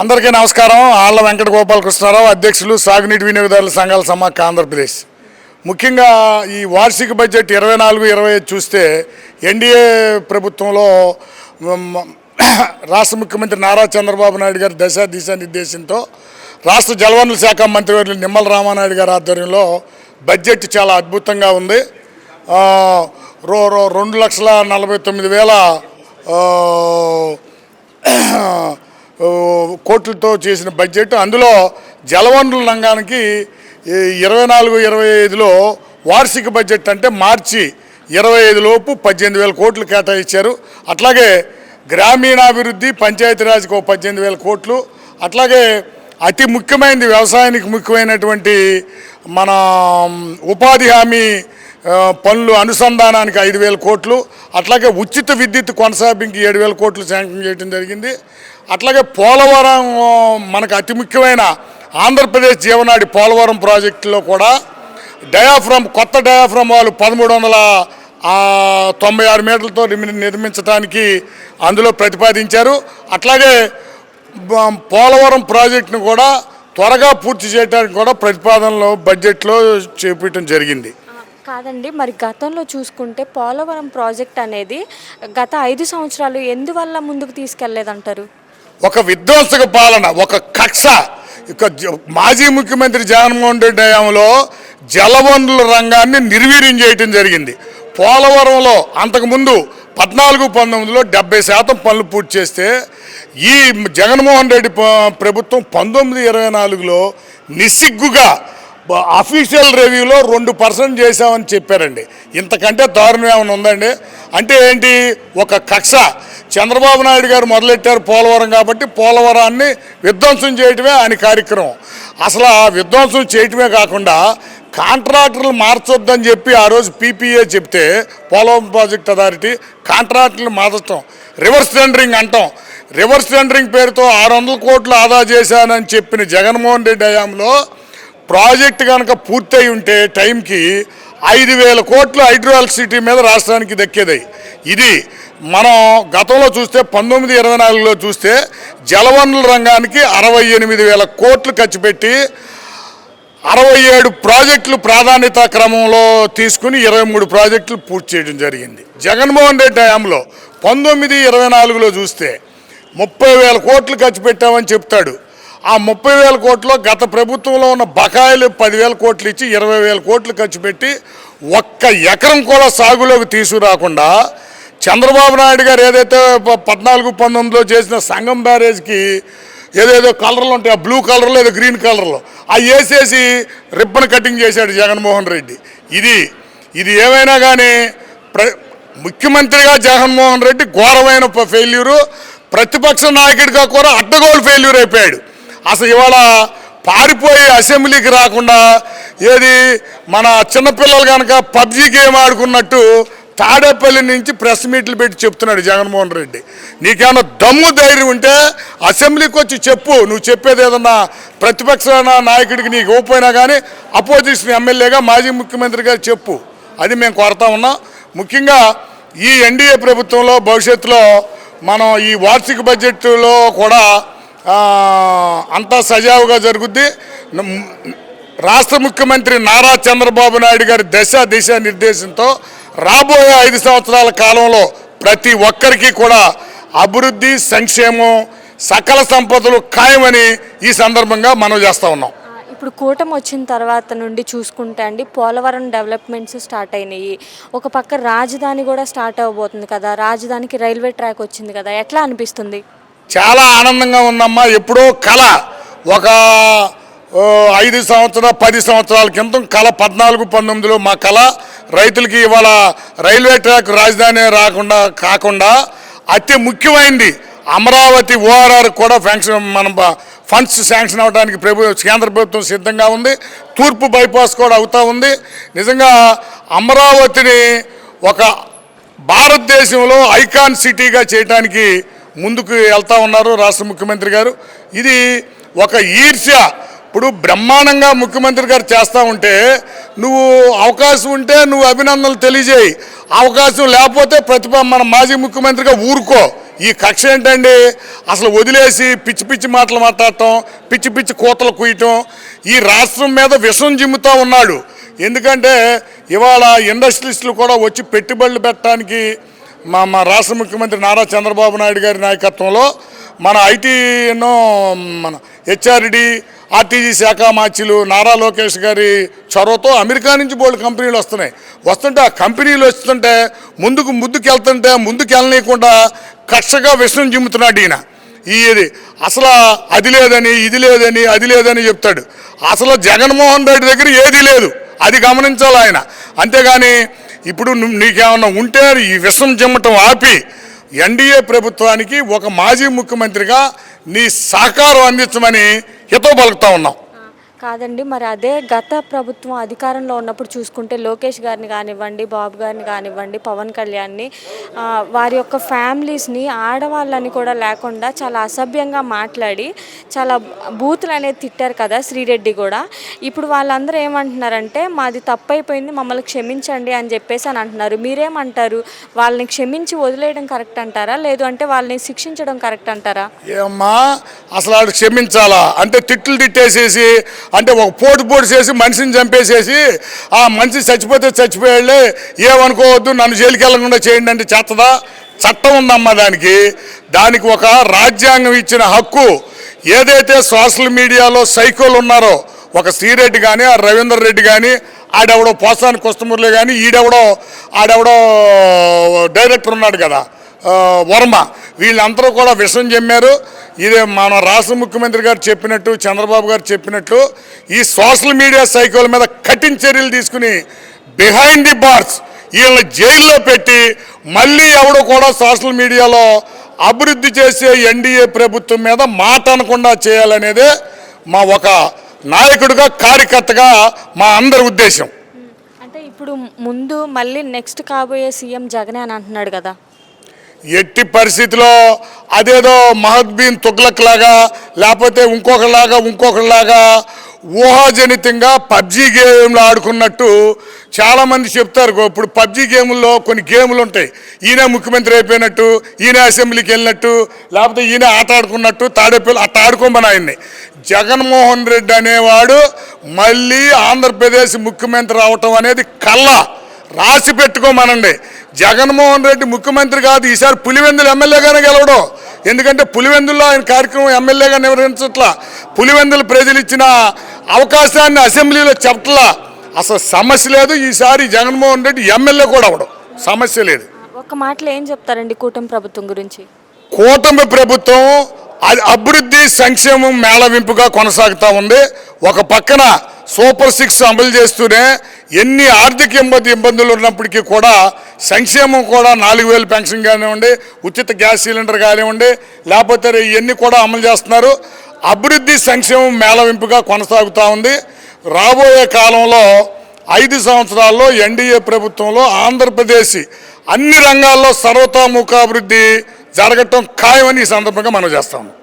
అందరికీ నమస్కారం. ఆళ్ళ వెంకట గోపాలకృష్ణారావు అధ్యక్షులు సాగునీటి వినియోగదారుల సంఘాల సమాఖ్య ఆంధ్రప్రదేశ్. ముఖ్యంగా ఈ వార్షిక బడ్జెట్ ఇరవై నాలుగు ఇరవై ఐదు చూస్తే ఎన్డీఏ ప్రభుత్వంలో రాష్ట్ర ముఖ్యమంత్రి నారా చంద్రబాబు నాయుడు గారి దశ దిశ నిర్దేశంతో రాష్ట్ర జలవనరుల శాఖ మంత్రివర్యులు నిమ్మల రామానాయుడు గారి ఆధ్వర్యంలో బడ్జెట్ చాలా అద్భుతంగా ఉంది. రో రో రెండు లక్షల నలభై తొమ్మిది వేల కోట్లతో చేసిన బడ్జెట్. అందులో జలవనరుల రంగానికి ఇరవై నాలుగు ఇరవై ఐదులో వార్షిక బడ్జెట్ అంటే మార్చి ఇరవై ఐదు లోపు పద్దెనిమిది వేల కోట్లు కేటాయించారు. అట్లాగే గ్రామీణాభివృద్ధి పంచాయతీరాజ్కి ఒక పద్దెనిమిది వేల కోట్లు. అట్లాగే అతి ముఖ్యమైనది వ్యవసాయానికి ముఖ్యమైనటువంటి మన ఉపాధి హామీ పనులు అనుసంధానానికి ఐదు వేల కోట్లు అట్లాగే ఉచిత విద్యుత్ కొనసాగింపుకి ఏడు వేల కోట్లు శాంక్షన్ చేయడం జరిగింది. అట్లాగే పోలవరం మనకు అతి ముఖ్యమైన ఆంధ్రప్రదేశ్ జీవనాడి పోలవరం ప్రాజెక్టులో కూడా డయాఫ్రమ్ కొత్త డయాఫ్రమ్ వాళ్ళు పదమూడు వందల తొంభై ఆరు మీటర్లతో నిర్మించడానికి అందులో ప్రతిపాదించారు. అట్లాగే పోలవరం ప్రాజెక్టును కూడా త్వరగా పూర్తి చేయడానికి కూడా ప్రతిపాదనలో బడ్జెట్లో చేపట్టడం జరిగింది. కాదండి. మరి గతంలో చూసుకుంటే పోలవరం ప్రాజెక్ట్ అనేది గత ఐదు సంవత్సరాలు ఎందువల్ల ముందుకు తీసుకెళ్ళేదంటారు? ఒక విధ్వంసక పాలన ఒక కక్ష. ఇక మాజీ ముఖ్యమంత్రి జగన్మోహన్ రెడ్డి హయాంలో జలవనరుల రంగాన్ని నిర్వీర్యం చేయటం జరిగింది. పోలవరంలో అంతకుముందు పద్నాలుగు పంతొమ్మిదిలో డెబ్బై శాతం పనులు పూర్తి చేస్తే ఈ జగన్మోహన్ రెడ్డి ప్రభుత్వం పంతొమ్మిది ఇరవై నాలుగులో నిస్సిగ్గుగా అఫీషియల్ రివ్యూలో రెండు పర్సెంట్ చేశామని చెప్పారండి. ఇంతకంటే దారుణం ఏమైనా ఉందండి? అంటే ఏంటి? ఒక కక్ష. చంద్రబాబు నాయుడు గారు మొదలెట్టారు పోలవరం కాబట్టి పోలవరాన్ని విధ్వంసం చేయటమే ఆయన కార్యక్రమం. అసలు ఆ విధ్వంసం చేయటమే కాకుండా కాంట్రాక్టర్లు మార్చొద్దని చెప్పి ఆ రోజు పీపీఏ చెప్తే పోలవరం ప్రాజెక్ట్ అథారిటీ కాంట్రాక్టర్లు మార్చటం రివర్స్ టెండరింగ్ అంటాం. రివర్స్ టెండరింగ్ పేరుతో ఆరు వందల కోట్లు ఆదా చేశానని చెప్పిన జగన్మోహన్ రెడ్డి హయాంలో ప్రాజెక్ట్ కనుక పూర్తయి ఉంటే టైంకి ఐదు వేల కోట్లు హైడ్రో సిటీ మీద రాష్ట్రానికి దక్కేది. ఇది మనం గతంలో చూస్తే పంతొమ్మిది ఇరవై నాలుగులో చూస్తే జలవనరుల రంగానికి అరవై ఎనిమిది వేల కోట్లు ఖర్చు పెట్టి అరవై ఏడు ప్రాజెక్టులు ప్రాధాన్యత క్రమంలో తీసుకుని ఇరవై మూడు ప్రాజెక్టులు పూర్తి చేయడం జరిగింది. జగన్మోహన్ రెడ్డి హయాంలో పంతొమ్మిది ఇరవై నాలుగులో చూస్తే ముప్పై వేల కోట్లు ఖర్చు పెట్టామని చెప్తాడు. ఆ ముప్పై వేల కోట్లో గత ప్రభుత్వంలో ఉన్న బకాయిలు పదివేల కోట్లు ఇచ్చి ఇరవై వేల కోట్లు ఖర్చు పెట్టి ఒక్క ఎకరం కూడా సాగులోకి తీసుకురాకుండా చంద్రబాబు నాయుడు గారు ఏదైతే పద్నాలుగు పంతొమ్మిదిలో చేసిన సంగం బ్యారేజ్కి ఏదేదో కలర్లు ఉంటాయి ఆ బ్లూ కలర్లో ఏదో గ్రీన్ కలర్లో అవి వేసేసి రిబ్బన్ కటింగ్ చేశాడు జగన్మోహన్ రెడ్డి. ఇది ఇది ఏమైనా కానీ ప్ర ముఖ్యమంత్రిగా జగన్మోహన్ రెడ్డి ఘోరమైన ఫెయిల్యూరు ప్రతిపక్ష నాయకుడిగా కూడా అడ్డగోలు ఫెయిల్యూర్ అయిపోయాడు. అసలు ఇవాళ పారిపోయి అసెంబ్లీకి రాకుండా ఏది మన చిన్నపిల్లలు కనుక పబ్జీ గేమ్ ఆడుకున్నట్టు తాడేపల్లి నుంచి ప్రెస్ మీట్లు పెట్టి చెప్తున్నాడు జగన్మోహన్ రెడ్డి. నీకేమన్నా దమ్ము ధైర్యం ఉంటే అసెంబ్లీకి వచ్చి చెప్పు. నువ్వు చెప్పేది ఏదన్నా ప్రతిపక్ష నాయకుడికి నీకు ఇవ్వకపోయినా కానీ అపోజిషన్ ఎమ్మెల్యేగా మాజీ ముఖ్యమంత్రి గారు చెప్పు. అది మేము కోరుతా ఉన్నాం. ముఖ్యంగా ఈ ఎన్డీఏ ప్రభుత్వంలో భవిష్యత్తులో మనం ఈ వార్షిక బడ్జెట్లో కూడా అంతా సజావుగా జరుగుద్ది. రాష్ట్ర ముఖ్యమంత్రి నారా చంద్రబాబు నాయుడు గారి దశ దిశ నిర్దేశంతో రాబోయే ఐదు సంవత్సరాల కాలంలో ప్రతి ఒక్కరికి కూడా అభివృద్ధి సంక్షేమం సకల సంపదలు ఖాయమని ఈ సందర్భంగా మనం చేస్తూ ఉన్నాం. ఇప్పుడు కూటమి వచ్చిన తర్వాత నుండి చూసుకుంటే అండి పోలవరం డెవలప్మెంట్స్ స్టార్ట్ అయినాయి. ఒక పక్క రాజధాని కూడా స్టార్ట్ అవ్వబోతుంది కదా రాజధానికి రైల్వే ట్రాక్ వచ్చింది కదా ఎట్లా అనిపిస్తుంది? చాలా ఆనందంగా ఉందమ్మా. ఎప్పుడో కళ. ఒక ఐదు సంవత్సరాల పది సంవత్సరాల క్రితం కళ పద్నాలుగు పంతొమ్మిదిలో మా కళ రైతులకి ఇవాళ రైల్వే ట్రాక్ రాజధాని రాకుండా కాకుండా అతి ముఖ్యమైనది అమరావతి ఓఆర్ఆర్ కూడా ఫ్యాంక్షన్ మన ఫండ్స్ శాంక్షన్ అవడానికి ప్రభు కేంద్ర ప్రభుత్వం సిద్ధంగా ఉంది. తూర్పు బైపాస్ కూడా అవుతూ ఉంది. నిజంగా అమరావతిని ఒక భారతదేశంలో ఐకాన్ సిటీగా చేయడానికి ముందుకు వెళ్తా ఉన్నారు రాష్ట్ర ముఖ్యమంత్రి గారు. ఇది ఒక ఈర్ష్య. ఇప్పుడు బ్రహ్మాండంగా ముఖ్యమంత్రి గారు చేస్తూ ఉంటే నువ్వు అవకాశం ఉంటే నువ్వు అభినందనలు తెలియజేయి. అవకాశం లేకపోతే ప్రతిభ మన మాజీ ముఖ్యమంత్రిగా ఊరుకో. ఈ కక్ష ఏంటండి? అసలు వదిలేసి పిచ్చి పిచ్చి మాటలు మాట్లాడటం పిచ్చి పిచ్చి కోతలు కుయ్యటం ఈ రాష్ట్రం మీద విషం జిమ్ముతూ ఉన్నాడు. ఎందుకంటే ఇవాళ ఇండస్ట్రీస్లు కూడా వచ్చి పెట్టుబడులు పెట్టడానికి మా మా రాష్ట్ర ముఖ్యమంత్రి నారా చంద్రబాబు నాయుడు గారి నాయకత్వంలో మన ఐటీ ఎన్నో మన హెచ్ఆర్డి ఆర్టీజీ శాఖ మార్చిలు నారా లోకేష్ గారి చొరవతో అమెరికా నుంచి బోల్డ్ కంపెనీలు వస్తున్నాయి. వస్తుంటే ఆ కంపెనీలు వస్తుంటే ముందుకు ముందుకెళ్తుంటే ముందుకెళ్ళనీయకుండా కక్షగా విషయం జిమ్ముతున్నాడు ఈయన. ఈ ఇది అసలు అది లేదని ఇది లేదని అది లేదని చెప్తాడు. అసలు జగన్మోహన్ రెడ్డి దగ్గర ఏది లేదు. అది గమనించాలి ఆయన. అంతేగాని ఇప్పుడు నీకేమన్నా ఉంటే ఈ విషం చిమ్మటం ఆపి ఎన్డీఏ ప్రభుత్వానికి ఒక మాజీ ముఖ్యమంత్రిగా నీ సహకారం అందించమని హితవు పలుకుతా ఉన్నాం కాదండి మరి అదే గత ప్రభుత్వం అధికారంలో ఉన్నప్పుడు చూసుకుంటే లోకేష్ గారిని కానివ్వండి బాబు గారిని కానివ్వండి పవన్ కళ్యాణ్ని వారి యొక్క ఫ్యామిలీస్ని ఆడవాళ్ళని కూడా లేకుండా చాలా అసభ్యంగా మాట్లాడి చాలా బూతులు అనేది తిట్టారు కదా శ్రీరెడ్డి కూడా. ఇప్పుడు వాళ్ళందరూ ఏమంటున్నారంటే మాది తప్పైపోయింది మమ్మల్ని క్షమించండి అని చెప్పేసి అని అంటున్నారు. మీరేమంటారు? వాళ్ళని క్షమించి వదిలేయడం కరెక్ట్ అంటారా? లేదు అంటే వాళ్ళని శిక్షించడం కరెక్ట్ అంటారా? ఏమ్మా అసలు ఆడు క్షమించాలా? అంటే తిట్లు తిట్టేసేసి అంటే ఒక పోటు పోటు చేసి మనిషిని చంపేసేసి ఆ మనిషి చచ్చిపోతే చచ్చిపోయాళ్ళే ఏమనుకోవద్దు నన్ను జైలుకి వెళ్ళకుండా చేయండి అంటే చేస్తదా చట్టం ఉందమ్మా దానికి. దానికి ఒక రాజ్యాంగం ఇచ్చిన హక్కు. ఏదైతే సోషల్ మీడియాలో సైకోలు ఉన్నారో ఒక శ్రీరెడ్డి కానీ ఆ రవీందర్ రెడ్డి కానీ ఆడెవడో పోసాని కుస్తమూరులే కానీ ఈడెవడో ఆడెవడో డైరెక్టర్ ఉన్నాడు కదా వర్మ. వీళ్ళందరూ కూడా విషం చెమ్మారు ఇదే మన రాష్ట్ర ముఖ్యమంత్రి గారు చెప్పినట్టు చంద్రబాబు గారు చెప్పినట్టు ఈ సోషల్ మీడియా సైకిల్ మీద కఠిన చర్యలు తీసుకుని బిహైండ్ ది బార్స్ వీళ్ళని జైల్లో పెట్టి మళ్ళీ ఎవడు కూడా సోషల్ మీడియాలో అభివృద్ధి చేసే ఎన్డీఏ ప్రభుత్వం మీద మాట అనకుండా చేయాలనేదే మా ఒక నాయకుడిగా కార్యకర్తగా మా అందరి ఉద్దేశం. అంటే ఇప్పుడు ముందు మళ్ళీ నెక్స్ట్ కాబోయే సీఎం జగనే అని అంటున్నాడు కదా. ఎట్టి పరిస్థితిలో అదేదో మహద్బీన్ తుగ్లక్ లాగా లేకపోతే ఇంకొకలాగా ఇంకొకలాగా ఊహాజనితంగా పబ్జీ గేమ్లు ఆడుకున్నట్టు చాలామంది చెప్తారు. ఇప్పుడు పబ్జీ గేముల్లో కొన్ని గేములు ఉంటాయి. ఈయన ముఖ్యమంత్రి అయిపోయినట్టు ఈయన అసెంబ్లీకి వెళ్ళినట్టు లేకపోతే ఈయన ఆట ఆడుకున్నట్టు తాడేపల్లి అట్ట ఆడుకోమని ఆయన్ని. జగన్మోహన్ రెడ్డి అనేవాడు మళ్ళీ ఆంధ్రప్రదేశ్ ముఖ్యమంత్రి అవటం అనేది కళ్ళ. రాసి పెట్టుకోమనండి. జగన్మోహన్ రెడ్డి ముఖ్యమంత్రి కాదు ఈసారి పులివెందులు ఎమ్మెల్యేగానే గెలవడం. ఎందుకంటే పులివెందుల్లో ఆయన కార్యక్రమం ఎమ్మెల్యేగా నిర్వహించట్లా. పులివెందులు ప్రజలు ఇచ్చిన అవకాశాన్ని అసెంబ్లీలో చెప్పట్లా. అసలు సమస్య లేదు ఈసారి జగన్మోహన్ రెడ్డి ఎమ్మెల్యే కూడా అవడం సమస్య లేదు. ఒక మాటలో ఏం చెప్తారండి కూటమి ప్రభుత్వం గురించి? కూటమి ప్రభుత్వం అది అభివృద్ధి సంక్షేమం మేళవింపుగా కొనసాగుతూ ఉంది. ఒక పక్కన సూపర్ సిక్స్ అమలు చేస్తూనే ఎన్ని ఆర్థిక ఇబ్బంది ఇబ్బందులు ఉన్నప్పటికీ కూడా సంక్షేమం కూడా నాలుగు వేలు పెన్షన్ కానివ్వండి ఉచిత గ్యాస్ సిలిండర్ కానివ్వండి లేకపోతే ఇవన్నీ కూడా అమలు చేస్తున్నారు. అభివృద్ధి సంక్షేమం మేళవింపుగా కొనసాగుతూ ఉంది. రాబోయే కాలంలో ఐదు సంవత్సరాల్లో ఎన్డీఏ ప్రభుత్వంలో ఆంధ్రప్రదేశ్ అన్ని రంగాల్లో సర్వతోముఖాభివృద్ధి జరగటం ఖాయమని ఈ సందర్భంగా మనం చేస్తాము